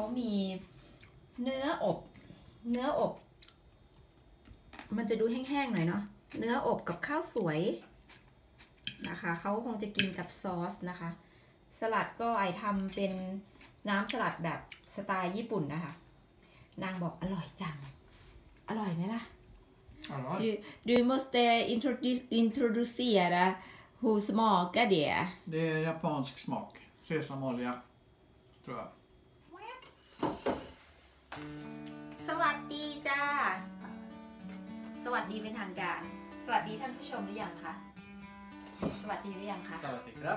ชเขามีเนื้ออบ เนื้ออบ มันจะดูแห้งๆหน่อยเนาะเนื้ออบกับข้าวสวยนะคะเขาคงจะกินกับซอสนะคะ สลัดก็ไอทำเป็นน้ำสลัดแบบสไตล์ญี่ปุ่นนะคะ นางบอกอร่อยจัง อร่อยไหมล่ะ Hallå? Du, du måste introdu- introducera hur smakar det. Det är japansk smak. Sesamolja, tror jag. สวัสดีจ้า สวัสดีเป็นทางการ สวัสดีท่านผู้ชมหรือยังคะ สวัสดีหรือยังคะ Sawatikra.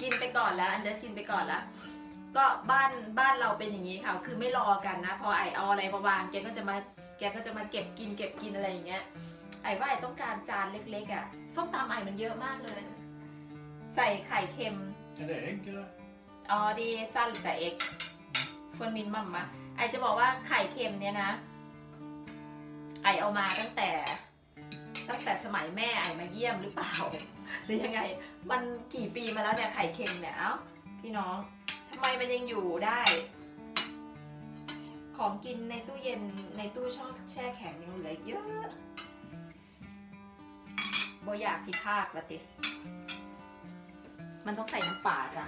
กินไปก่อนแล้ว อันเดอร์กินไปก่อนแล้ว ก็บ้านบ้านเราเป็นอย่างนี้ค่ะ คือไม่รอกันนะ พอไอเอาอะไรมาวางแกก็จะมา แกก็จะมาเก็บกินเก็บกินอะไรอย่างเงี้ย ไอว่าไอต้องการจานเล็กๆอะ่ะ ส้มตำไอมันเยอะมากเลย ใส่ไข่เค็ม Är det ägg eller? อ๋อดีสั้นแต่ เอกฟนมินมัมมาไอจะบอกว่าไข่เค็มเนี่ยนะ ไอเอามาตั้งแต่ ตั้งแต่สมัยแม่ไอมาเยี่ยมหรือเปล่า หรือยังไง มันกี่ปีมาแล้วเนี่ยไข่เค็มเนี่ยเอ้าพี่น้องทำไมมันยังอยู่ได้ ของกินในตู้เย็นในตู้ช่องแช่แข็งยังเหลือเยอะโบอยากสิพากละติ มันต้องใส่น้ำปลาจ้ะ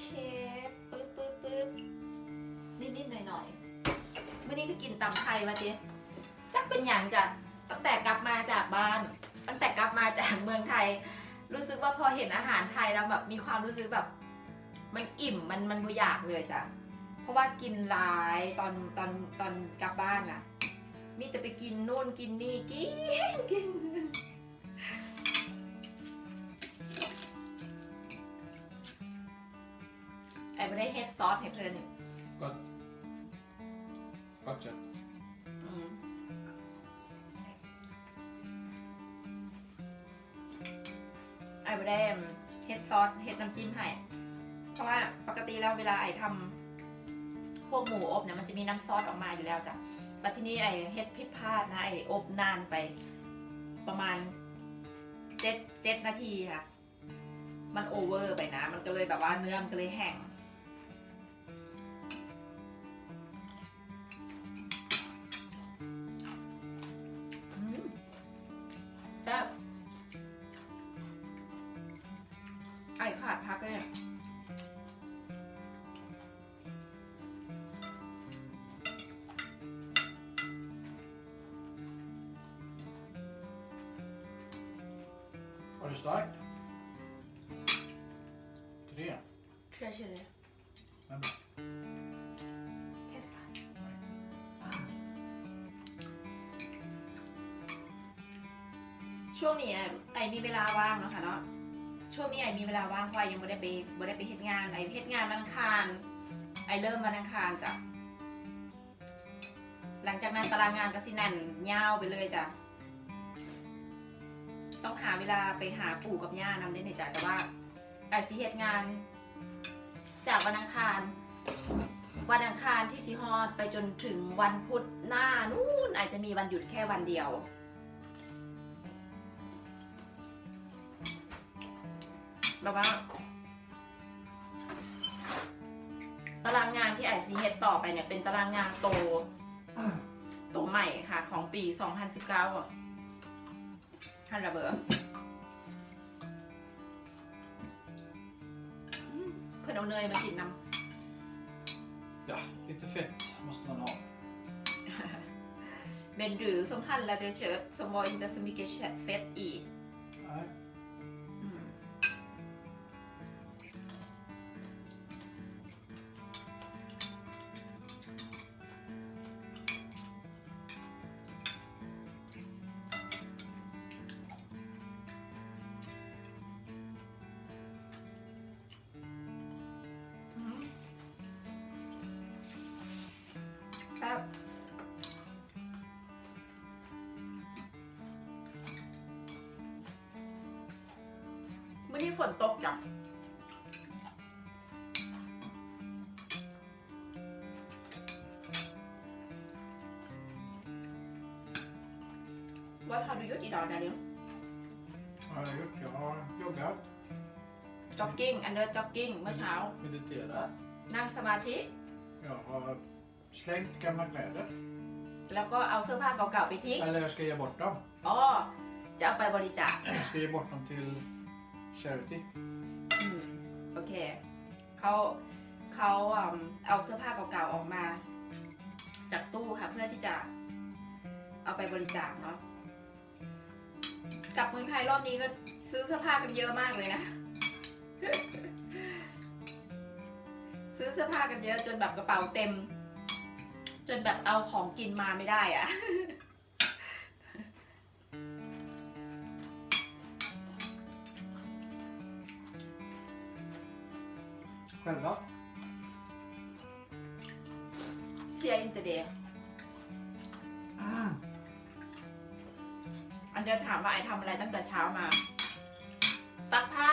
เชฟปึ๊บปึ๊บปึ๊บนิดๆหน่อยๆเมื่อนี้คือกินตำไทยมาเจ๊จักเป็นอย่างจ้ะตั้งแต่กลับมาจากบ้าน ตั้งแต่กลับมาจากเมืองไทย รู้สึกว่าพอเห็นอาหารไทยแล้วแบบมีความรู้สึกแบบ มันอิ่มมันมันบ่อยากเลยจ้ะเพราะว่ากินหลายตอนตอนตอนกลับบ้านน่ะมีแต่ไปกินนู่นกินนี่กินกิน ไอ้ไม่ได้เฮดซอสให้เพื่อน Gott. Gott kött. อืมไอ้ไม่ได้เฮดซอสเฮดน้ำจิ้มให้เพราะว่าปกติแล้วเวลาไอ้ทำพวกหมูอบเนี่ยมันจะมีน้ำซอสออกมาอยู่แล้วจ้ะแต่ที่นี่ไอ้เฮ็ดผิดพลาดนะไอ้อบนานไปประมาณเจ็ดเจ็ดนาทีค่ะ มันโอเวอร์ไปนะ มันก็เลยแบบว่าเนื้อมันก็เลยแห้ง ไอ้ขาดพักเลย Var det starkt? Tre. เชื่อเชื่อเลย Men เทสต์ช่วงนี้ไอ้ไอมีเวลาว่างเนาะค่ะเนาะ ช่วงนี้ไอมีเวลาว่างเพราะไอยังไม่ได้ไปไม่ได้ไปเฮ็ดงานไอเฮ็ดงานวันอังคารไอเริ่มวันอังคารจ้ะหลังจากนั้นตารางงานก็สิแน่นยาวไปเลยจ้ะต้องหาเวลาไปหาปู่กับย่านำได้ในจ้ะแต่ว่าไอสิเฮ็ดงาน จากวันอังคาร วันอังคารที่สิฮอดไปจนถึงวันพุธหน้านู่นอาจจะมีวันหยุดแค่วันเดียว แบบว่าตารางงานที่ไอซีเฮดต่อไปเนี่ยเป็นตารางงานโตโตใหม่ค่ะ ของปี 2019อะฮันระเบอร์อืมเพื่อนเอาเนยมากินน้ำ ja, lite fett måste man ha. Men du som handlade kött som var inte så mycket kött- fett i. Nej. มื่อนี้ฝนตกจ้ะ What har du gjort idag Daniel? Vad har jag gjort? Jag har joggat, Jogging under jogging เมื่อเช้า mediterat. นั่งสมาธิ Jag har slängt gamla kläder. แล้วก็เอาเสื้อผ้าเก่าๆไปทิ้ง Eller jag ska ge bort dem. อ๋อจะเอาไปบริจาค Jag ska ge bort dem till charity. อืมโอเคเขาเขาเอาเสื้อผ้าเก่าๆออกมา จากตู้ค่ะ เพื่อที่จะเอาไปบริจาคเนาะกลับเมืองไทยรอบนี้ก็ซื้อเสื้อผ้ากันเยอะมากเลยนะ ซื้อเสื้อผ้ากันเยอะจนแบบกระเป๋าเต็ม จนแบบเอาของกินมาไม่ได้อะ Själva? Ser inte det อันเดียวถามว่าไอทำอะไรตั้งแต่เช้ามา ซักผ้า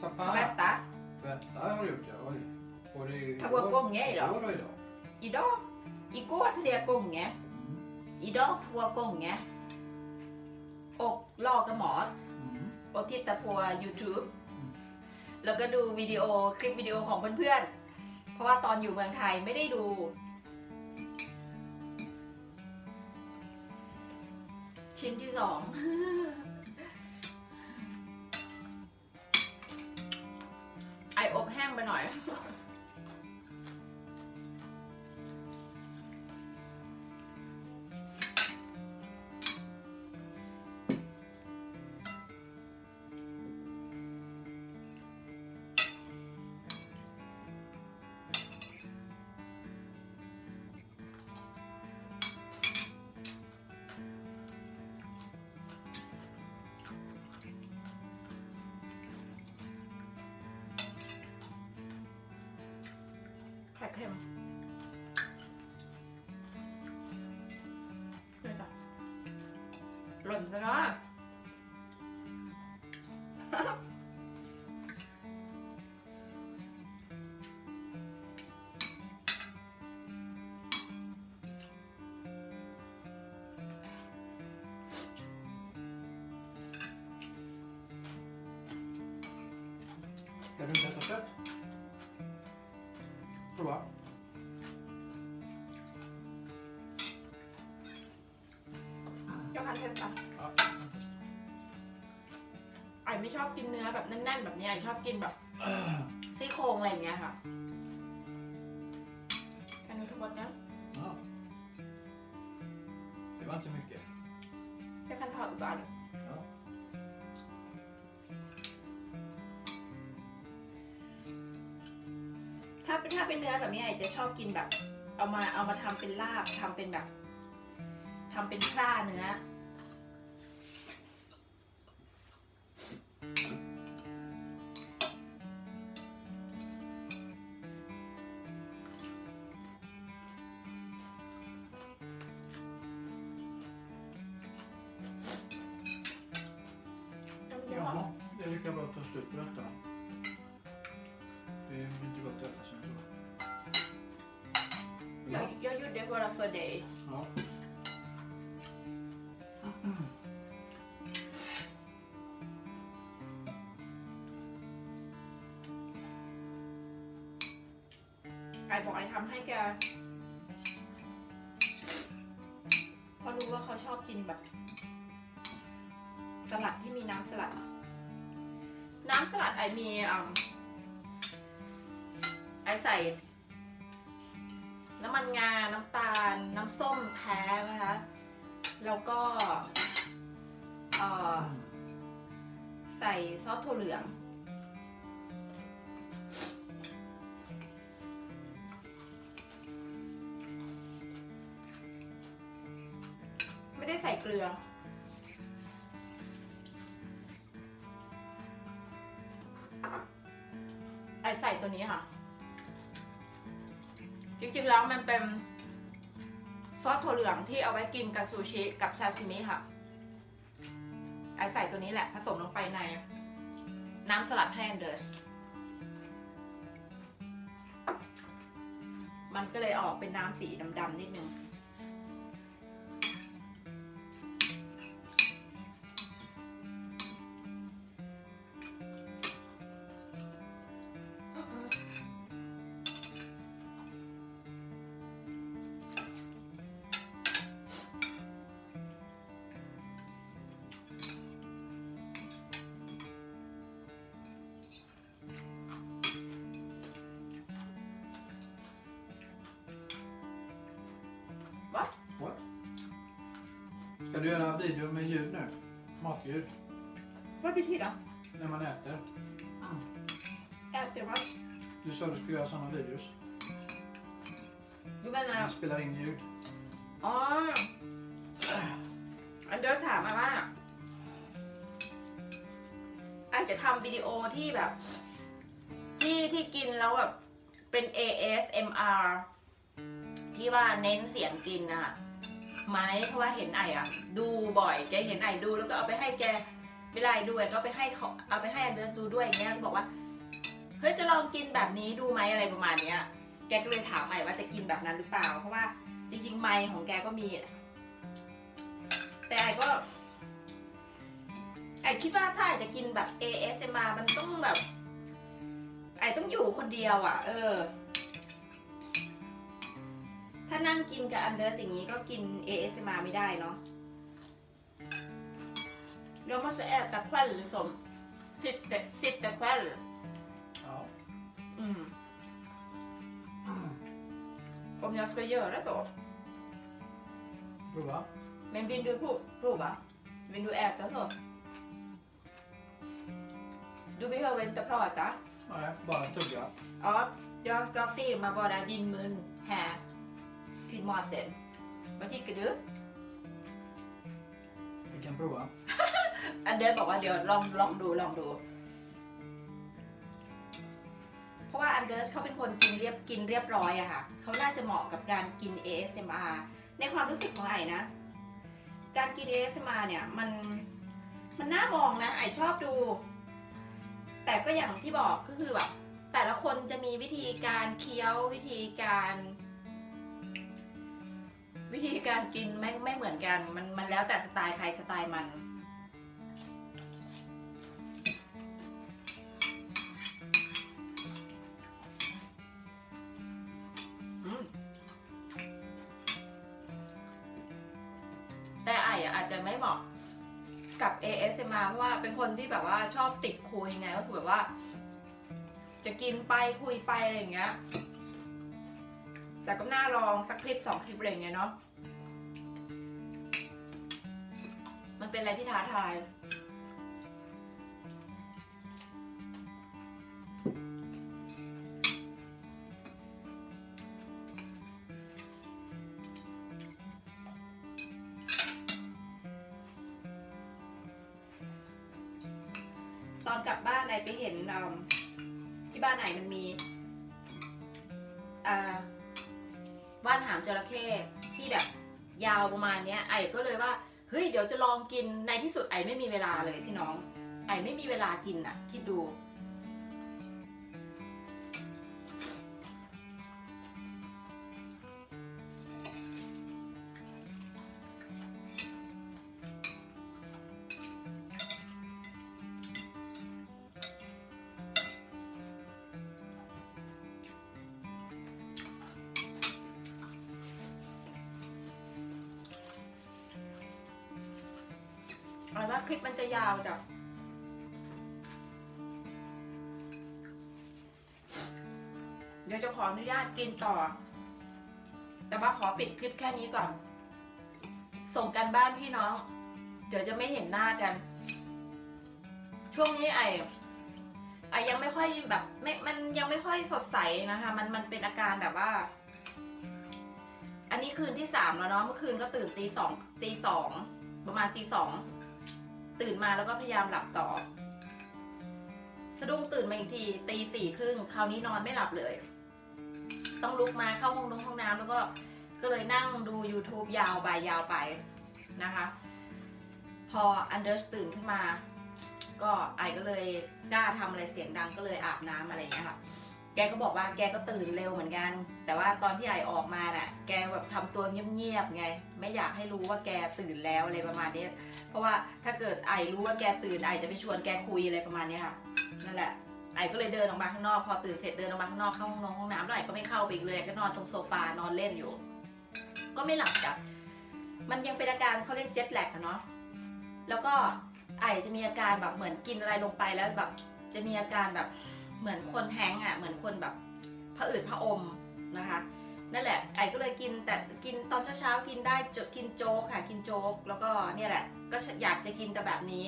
Sappa? แว่นตา Tvätta har jag gjort ja. Oj. Både Ta bort gånger idag. igår och idag. idag igår tre gånger Mm. idag två gånger och laga mat Mm. och titta på Youtube อืม ที่ตะ pool YouTube แล้วก็ดูวิดีโอคลิปวิดีโอของเพื่อนๆ เพราะว่าตอนอยู่เมืองไทยไม่ได้ดู ชิ้นที่สองไออบแห้งไปหน่อย เค็มนี่จ้ะหล่นซะเนาะ Ska du inte äta kött? อบกินเนื้อแบบแน่นๆ แบบนี้ไอชอบกินแบบซี่โครงอะไรอย่างเงี้ยค่ะกันดูทุกคนนะ ja. Det var inte mycket. เจ้าคันทอดอุกอัน Ja. ถ้าถ้าเป็นเนื้อแบบนี้ไอจะชอบกินแบบ เอามาเอามาทำเป็นลาบทำเป็นแบบทำเป็นพร่าเนื้อ jag gjorde bara för dig. ja. ไอบอกไอทำให้แกเพราะรู้ว่าเขาชอบกินแบบ สลัดที่มีน้ำสลัด น้ำสลัดไอมีอืมไอใส่ น้ำมันงา น้ำตาล น้ำส้มแท้นะคะ แล้วก็ใส่ซอสถั่วเหลือง ไม่ได้ใส่เกลือไอใส่ตัวนี้ค่ะ จริงๆแล้วมันเป็นซอสถั่วเหลืองที่เอาไว้กินกับซูชิกับชาชิมิค่ะไอใส่ตัวนี้แหละผสมลงไปใน น้ำสลัดแห้งเดอร์มันก็เลยออกเป็นน้ำสีดำๆนิดนึง Ska du göra video med ljud nu? Matljud? Vad betyder När man äter? Äter vad? Du sa du skulle göra såna videos. Du menar... Man spelar in ljud. อ๋ออันเดอร์ถามมาว่าอาจจะทำวิดีโอที่แบบ ที่ที่กินแล้วแบบเป็น ASMR ที่ว่าเน้นเสียงกินอะ ไหมเพราะว่าเห็นไออะดูบ่อยแกเห็นไอดูแล้วก็เอาไปให้แกเวลาไอดูไอก็ไปให้เขาเอาไปให้อันเดอร์ดูด้วยอย่างเงี้ยบอกว่าเฮ้ยจะลองกินแบบนี้ดูไหมอะไรประมาณเนี้ย แกก็เลยถามไอว่าจะกินแบบนั้นหรือเปล่า เพราะว่าจริงๆ ไมค์ของแกก็มี แต่ไอก็ไอคิดว่าถ้าไอจะกินแบบ ASMR มันต้องแบบ ไอต้องอยู่คนเดียวอะ่ะ เออ ถ้านั่งกินกับอันเดอร์อย่างนี้ก็กิน ASMR ไม่ได้เนาะเดี๋ยวมาจะแอบตะแควนหรือสมสิบแต่สิบตะแควน Ja. อืม Om jag ska göra så. Prova. Men vill du prov- prova? Vill du äta så? Du behöver inte prata. Nej, bara tugga. Ja, jag ska filma bara din mun här till maten. Vad tycker du? Vi kan prova. อันเดนบอกว่าเดี๋ยวลองลองดูลองดู เพราะว่าอันเดอร์สเขาเป็นคนกินเรียบกินเรียบร้อยอะค่ะเขาน่าจะเหมาะกับการกิน ASMR ในความรู้สึกของไอ้นะ การกิน ASMR เนี่ยมันมันน่ามองนะไอชอบดู แต่ก็อย่างที่บอกก็คือแบบแต่ละคนจะมีวิธีการเคี้ยววิธีการ วิธีการกินไม่ไม่เหมือนกัน มันมันแล้วแต่สไตล์ใครสไตล์มัน แต่ไออะอาจจะไม่เหมาะกับ ASMR เพราะว่าเป็นคนที่แบบว่าชอบติดคุยไงก็คือแบบว่า จะกินไปคุยไปอะไรอย่างเงี้ย แต่ก็น่าลองสักคลิปสองคลิปอะไรอย่างเงี้ยเนาะมันเป็นอะไรที่ท้าทายตอนกลับบ้านไอไปเห็นที่บ้านไหนมันมี อ่า บ้านหางจระเข้ที่แบบยาวประมาณเนี้ยไอก็เลยว่าเฮ้ยเดี๋ยวจะลองกินในที่สุดไอไม่มีเวลาเลยพี่น้อง ไอไม่มีเวลากินอะ คิดดู เอาว่าคลิปมันจะยาวจ้ะเดี๋ยวจะขออนุญาตกินต่อ แต่ว่าขอปิดคลิปแค่นี้ก่อน ส่งกันบ้านพี่น้อง เดี๋ยวจะไม่เห็นหน้ากัน ช่วงนี้ไอไอยังไม่ค่อยแบบไม่มันยังไม่ค่อยสดใสนะคะ มันมันเป็นอาการแบบว่า อันนี้คืนที่สามแล้วเนาะเมื่อคืนก็ตื่นตีสองตีสองประมาณตีสอง ตื่นมาแล้วก็พยายามหลับต่อ สะดุ้งตื่นมาอีกทีตีสี่ครึ่งคราวนี้นอนไม่หลับเลย ต้องลุกมาเข้าห้องน้ำห้องน้ำแล้วก็ก็เลยนั่งดู YouTube ยาวไปยาวไปนะคะ พออันเดอร์ตื่นขึ้นมา ก็ไอก็เลยกล้าทำอะไรเสียงดังก็เลยอาบน้ำอะไรอย่างเงี้ยค่ะ กก็บอกว่าแกก็ตื่นเร็วเหมือนกัน แต่ว่าตอนที่ไอออกมาน่ะ แกแบบทำตัวเงียบๆไง ไม่อยากให้รู้ว่าแกตื่นแล้วอะไรประมาณนี้ เพราะว่าถ้าเกิดไอรู้ว่าแกตื่นไอจะไปชวนแกคุยอะไรประมาณนี้ค่ะ นั่นแหละ ไอก็เลยเดินออกมาข้างนอก พอตื่นเสร็จเดินออกมาข้างนอกเข้าห้องนอนห้องน้ำแล้วไอก็ไม่เข้าไปอีกเลย ก็นอนตรงโซฟานอนเล่นอยู่ ก็ไม่หลับจ้ะ มันยังเป็นอาการเขาเรียกเจ็ตแลกอะเนาะ แล้วก็ไอจะมีอาการแบบเหมือนกินอะไรลงไปแล้วแบบจะมีอาการแบบ เหมือนคนแฮงอะเหมือนคนแบบผะอืดผะอมนะคะนั่นแหละไอ้ก็เลยกินแต่กินตอนเช้าๆกินได้จกินโจ๊กค่ะ กินโจ๊กแล้วก็เนี่ยแหละก็อยากจะกินแต่แบบนี้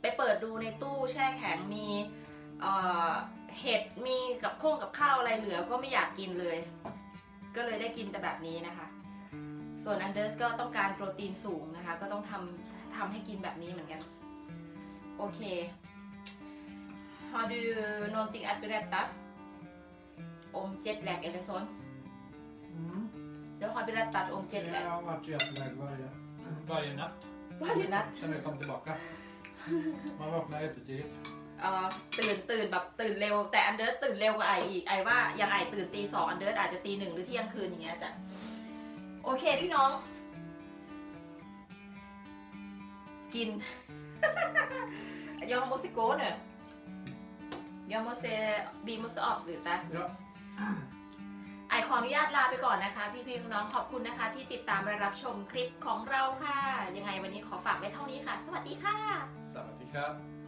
ไปเปิดดูในตู้แช่แข็งมีเห็ดมีกับโค้งกับข้าวอะไรเหลือก็ไม่อยากกินเลย ก็เลยได้กินแต่แบบนี้นะคะ ส่วนอันเดอร์สก็ต้องการโปรตีนสูงนะคะ ก็ต้องทำทำให้กินแบบนี้เหมือนกัน โอเค Har du någonting att berätta om jetlag eller så? Mm. Du har berättat om Jag jetlag har varit jetlag varje... Varje natt. varje natt. Sen vi kom tillbaka. Man vaknar jättetidigt. เอ่อตื่นตื่นแบบตื่นเร็ว แต่อันเดอร์สตื่นเร็วกว่าไออีกไอว่ายังไอตื่นตีสองอันเดอร์สอาจจะตีหนึ่งหรือเที่ยงคืนอย่างเงี้ยจ้ะโอเคพี่น้อง กิน jag måste gå nu jag måste vi måste avsluta Ja. ไอขออนุญาตลาไปก่อนนะคะ พี่พี่ๆน้องๆขอบคุณนะคะ ที่ติดตามและรับชมคลิปของเราค่ะ ยังไงวันนี้ขอฝากไว้เท่านี้ค่ะ สวัสดีค่ะ Sawadee krab.